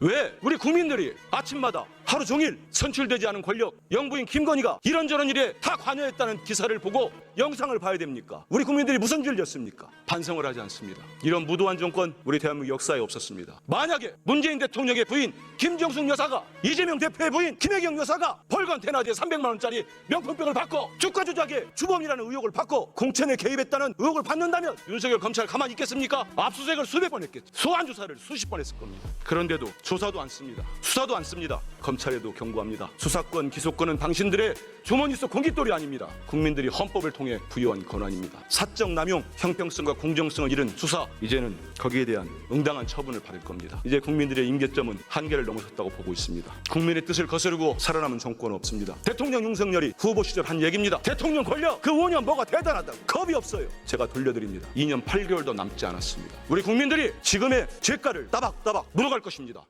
왜? 우리 국민들이 아침마다 하루 종일 선출되지 않은 권력 영부인 김건희가 이런저런 일에 다 관여했다는 기사를 보고 영상을 봐야 됩니까? 우리 국민들이 무슨 죄를 졌습니까? 반성을 하지 않습니다. 이런 무도한 정권 우리 대한민국 역사에 없었습니다. 만약에 문재인 대통령의 부인 김정숙 여사가 이재명 대표의 부인 김혜경 여사가 벌건 대낮에 300만 원짜리 명품백을 받고 주가 조작의 주범이라는 의혹을 받고 공천에 개입했다는 의혹을 받는다면 윤석열 검찰 가만히 있겠습니까? 압수수색을 수백 번 했겠죠. 소환 조사를 수십 번 했을 겁니다. 그런데도 조사도 않습니다. 수사도 않습니다. 검 찰에도 경고합니다. 수사권, 기소권은 당신들의 주머니 속 공깃돌이 아닙니다. 국민들이 헌법을 통해 부여한 권한입니다. 사적 남용, 형평성과 공정성을 잃은 수사 이제는 거기에 대한 응당한 처분을 받을 겁니다. 이제 국민들의 임계점은 한계를 넘어섰다고 보고 있습니다. 국민의 뜻을 거스르고 살아남은 정권은 없습니다. 대통령 윤석열이 후보 시절 한 얘기입니다. 대통령 권력 그 5년 뭐가 대단하다고 겁이 없어요. 제가 돌려드립니다. 2년 8개월도 남지 않았습니다. 우리 국민들이 지금의 죄가를 따박따박 물어갈 것입니다.